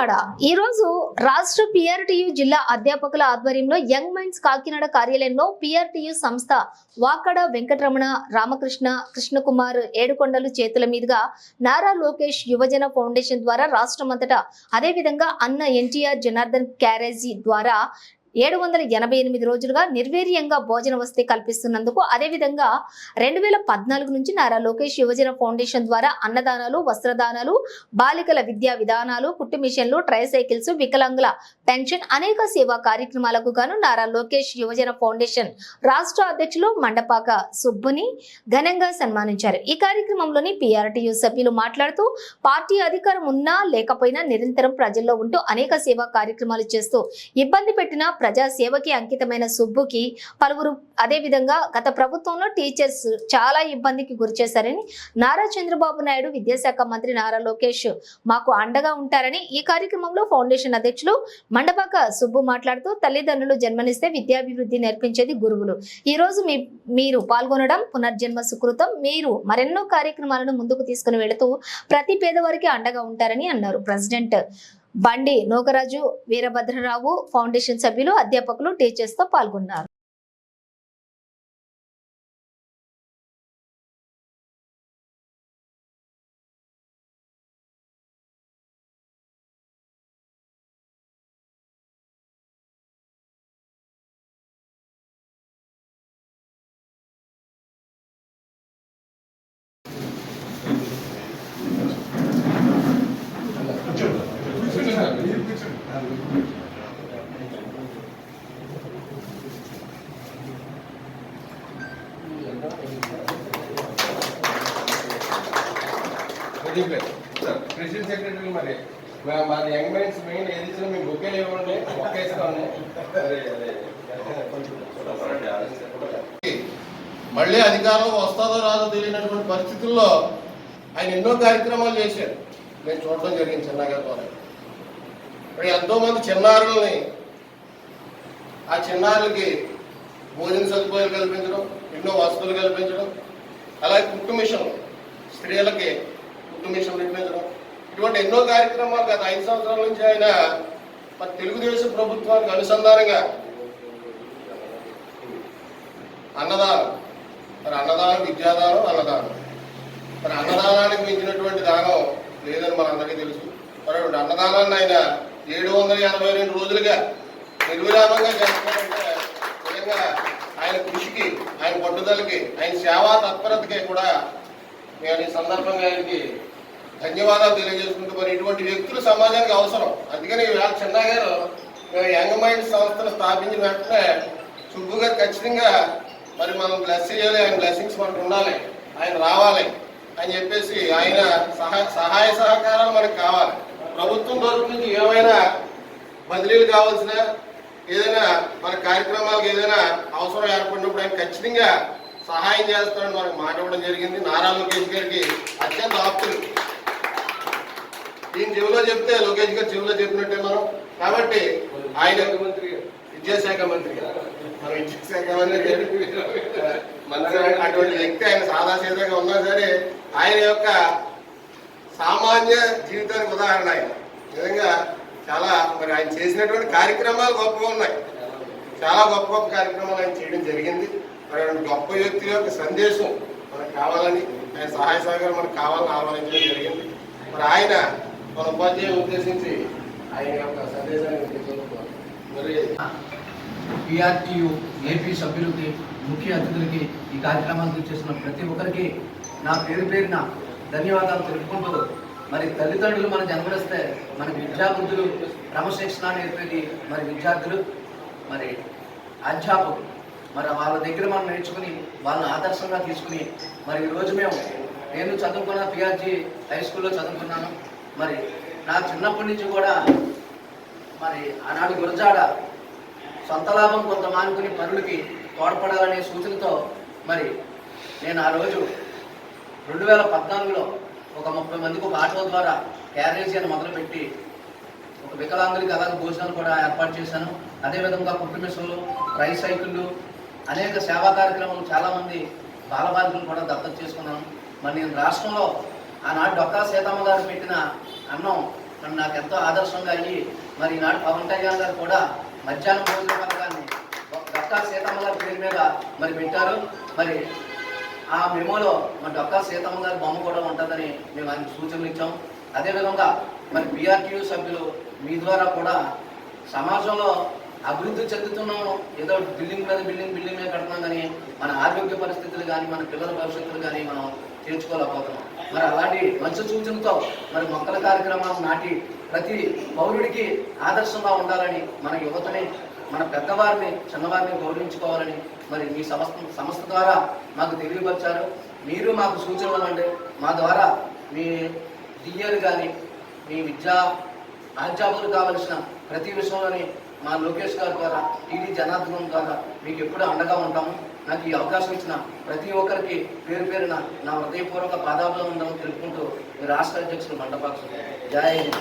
కాకినాడ ఈ రోజు రాష్ట్ర పిఆర్టీయు జిల్లా అధ్యాపకుల ఆధ్వర్యంలో యంగ్ మైండ్స్ కాకినాడ కార్యాలయంలో పిఆర్టీయు సంస్థ వాకడ వెంకటరమణ రామకృష్ణ కృష్ణకుమార్ ఏడుకొండలు చేతుల మీదుగా నారా లోకేష్ యువజన ఫౌండేషన్ ద్వారా రాష్ట్రమంతటా అదేవిధంగా అన్న ఎన్టీఆర్ జనార్దన్ క్యారేజీ ద్వారా ఏడు వందల ఎనభై ఎనిమిది రోజులుగా నిర్వీర్యంగా భోజన వసతి కల్పిస్తున్నందుకు అదేవిధంగా రెండు వేల పద్నాలుగు నుంచి నారా లోకేష్ యువజన ఫౌండేషన్ ద్వారా అన్నదానాలు వస్త్రదానాలు బాలికల విద్యా విధానాలు కుట్టు మిషన్లు ట్రైసైకిల్స్ వికలాంగుల పెన్షన్ అనేక సేవా కార్యక్రమాలకు గాను నారా లోకేష్ యువజన ఫౌండేషన్ రాష్ట్ర అధ్యక్షులు మండపాక సుబ్బుని ఘనంగా సన్మానించారు. ఈ కార్యక్రమంలోని పిఆర్టీయు సభ్యులు మాట్లాడుతూ పార్టీ అధికారం ఉన్నా లేకపోయినా నిరంతరం ప్రజల్లో ఉంటూ అనేక సేవా కార్యక్రమాలు చేస్తూ ఇబ్బంది పెట్టిన ప్రజాసేవకి అంకితమైన సుబ్బుకి పలువురు అదేవిధంగా గత ప్రభుత్వంలో టీచర్స్ చాలా ఇబ్బందికి గురిచేశారని నారా చంద్రబాబు నాయుడు విద్యాశాఖ మంత్రి నారా లోకేష్ మాకు అండగా ఉంటారని ఈ కార్యక్రమంలో ఫౌండేషన్ అధ్యక్షులు మండపాక సుబ్బు మాట్లాడుతూ తల్లిదండ్రులు జన్మనిస్తే విద్యాభివృద్ధి నేర్పించేది గురువులు. ఈ రోజు మీ మీరు పాల్గొనడం పునర్జన్మ సుకృతం. మీరు మరెన్నో కార్యక్రమాలను ముందుకు తీసుకుని వెళుతూ ప్రతి పేదవారికి అండగా ఉంటారని అన్నారు ప్రెసిడెంట్. బండి నోకరాజు వీరభద్రరావు ఫౌండేషన్ సభ్యులు అధ్యాపకులు టీచర్స్ తో ప్రెసిడెంట్ సెక్రటరీ మరి. మా- మాది యంగ్ మ్యాన్స్ మెయిన్ ఏది ఇచ్చినా మేము బుక్కేలు ఇవ్వండి బుక్ ఇస్తామండి అదే. కొంచెం మళ్ళీ అధికారం వస్తుందో రాదో తెలియనటువంటి పరిస్థితుల్లో ఆయన ఎన్నో కార్యక్రమాలు చేశారు. నేను చూడడం జరిగింది చిన్నగా ద్వారా. ఇప్పుడు ఎంతో మంది చిన్నారుల్ని ఆ చిన్నారులకి భోజన సదుపాయాలు కల్పించడం ఎన్నో వసతులు కల్పించడం అలాగే కుట్టు మిషన్ స్త్రీలకి కుట్టు మిషన్ ఇటువంటి ఎన్నో కార్యక్రమాలు గత ఐదు సంవత్సరాల నుంచి ఆయన మరి తెలుగుదేశం ప్రభుత్వానికి అనుసంధానంగా అన్నదానం. మరి అన్నదానం విద్యాదానం అన్నదానం. మరి అన్నదానానికి మించినటువంటి దానం లేదని మనందరికీ తెలుసు. మరి అటువంటి అన్నదానాన్ని ఆయన ఏడు వందల ఎనభై రెండు రోజులుగా నిర్విరామంగా చేస్తారంటే నిజంగా ఆయన కృషికి ఆయన పట్టుదలకి ఆయన సేవా తత్పరతకి కూడా నేను ఈ సందర్భంగా ఆయనకి ధన్యవాదాలు తెలియజేసుకుంటూ మరి ఇటువంటి వ్యక్తులు సమాజానికి అవసరం. అందుకని ఇవాళ చిన్న గారు యంగ్ మైండ్ సంస్థను స్థాపించిన వెంటనే సుబ్బు గారు ఖచ్చితంగా మరి మనం బ్లెస్ చేయాలి ఆయన బ్లెస్సింగ్స్ మనకు ఉండాలి ఆయన రావాలి అని చెప్పేసి ఆయన సహాయ సహాయ సహకారాలు మనకు కావాలి. ప్రభుత్వం తరపు నుంచి ఏమైనా బదిలీలు కావాల్సిన ఏదైనా మన కార్యక్రమాలకు ఏదైనా అవసరం ఏర్పడినప్పుడు ఆయన ఖచ్చితంగా సహాయం చేస్తారని మనకు మాట ఇవ్వడం జరిగింది. నారా లోకేష్ గారికి అత్యంత ఆప్తులు. ఈయన చెవిలో చెప్తే లోకేష్ గారు చెవిలో చెప్పినట్టే మనం. కాబట్టి ఆయన మంత్రి విద్యాశాఖ మంత్రి మనం విద్యాశాఖ మంత్రి మంత్రి అటువంటి వ్యక్తి ఆయన సాదాసీదంగా ఉన్నా సరే ఆయన యొక్క సామాన్య జీవితానికి ఉదాహరణ ఆయన. నిజంగా చాలా మరి ఆయన చేసినటువంటి కార్యక్రమాలు గొప్పగా ఉన్నాయి. చాలా గొప్ప గొప్ప కార్యక్రమాలు ఆయన చేయడం జరిగింది. మరి గొప్ప వ్యక్తి యొక్క సందేశం మనకు కావాలని ఆయన సహాయ సహకారం మనకు కావాలని ఆహ్వానించడం జరిగింది. మరి ఆయన మన ఉపాధ్యాయులు ఉద్దేశించి ఆయన యొక్క సందేశాన్ని తెలియజేస్తున్నారు. మరి పిఆర్టీయు ఏపీ సభ్యులకి ముఖ్య అతిథులకి ఈ కార్యక్రమానికి చేసిన ప్రతి ఒక్కరికి నా పేరు పేరున ధన్యవాదాలు తెలుపుకుంటూ మరి తల్లిదండ్రులు మన జన్మనిస్తే మన విద్యాబుద్ధులు క్రమశిక్షణ నేర్పేది మరి విద్యార్థులు మరి అధ్యాపకులు మరి వాళ్ళ దగ్గర మనం నేర్చుకుని వాళ్ళని ఆదర్శంగా తీసుకుని మరి ఈరోజు మేము నేను చదువుకున్న పిఆర్జీ హై స్కూల్లో చదువుకున్నాను మరి నా చిన్నప్పటి నుంచి కూడా మరి ఆనాడు గురజాడ సొంత లాభం కొంత మానుకుని పనులకి తోడ్పడాలనే సూచనతో మరి నేను ఆ రోజు రెండు వేల పద్నాలుగులో ఒక ముప్పై మందికి ఒక ఆటో ద్వారా క్యారేజీ అని మొదలుపెట్టి ఒక వికలాంగులకి అలాగే భోజనాలు కూడా ఏర్పాటు చేశాను. అదేవిధంగా కుటుంబ మిషన్లు సైకిళ్ళు అనేక సేవా కార్యక్రమాలు చాలామంది బాలబాలికలు కూడా దత్తత చేసుకున్నాను. మరి నేను రాష్ట్రంలో ఆనాడు డొక్కా సీతమ్మ గారు పెట్టిన అన్నం మరి నాకు ఎంతో ఆదర్శంగా అయ్యి మరి ఈనాడు పవన్ కళ్యాణ్ గారు కూడా మధ్యాహ్నం భోజన పథకాన్ని డొక్కా సీతమ్మ గారి పేరు మీద మరి పెట్టారు. మరి ఆ మెమోలో మన డొక్కా సీతమ్మ గారి బొమ్మ కూడా ఉంటుందని మేము ఆయనకు సూచనలు ఇచ్చాం. అదేవిధంగా మరి బీఆర్టీయూ సభ్యులు మీ ద్వారా కూడా సమాజంలో అభివృద్ధి చెందుతున్నాం ఏదో బిల్డింగ్ మీద బిల్డింగ్ బిల్డింగ్ మీద కడుతున్నాం కానీ మన ఆరోగ్య పరిస్థితులు కానీ మన పిల్లల భవిష్యత్తులు కానీ మనం తీర్చుకోలేకపోతున్నాం. మరి అలాంటి మంచి సూచనతో మరి మొక్కల కార్యక్రమం నాటి ప్రతి పౌరుడికి ఆదర్శంగా ఉండాలని మన యువతని మన పెద్దవారిని చిన్నవారిని గౌరవించుకోవాలని మరి మీ సంస్థ సంస్థ ద్వారా మాకు తెలియపరిచారు. మీరు మాకు సూచనలు ఇవ్వండి మా ద్వారా మీ డిఏలు కానీ మీ విద్యా అధ్యాపకులు కావలసిన ప్రతి విషయంలోని మా లోకేష్ గారు ద్వారా టీడీ జనార్దనం ద్వారా మీకు ఎప్పుడూ అండగా ఉంటాము. నాకు ఈ అవకాశం ఇచ్చిన ప్రతి ఒక్కరికి పేరు పేరున నా హృదయపూర్వక పాదాభివందనం తెలుపుకుంటూ మీ రాష్ట్ర అధ్యక్షులు మండపాక్షులు జై హింద్.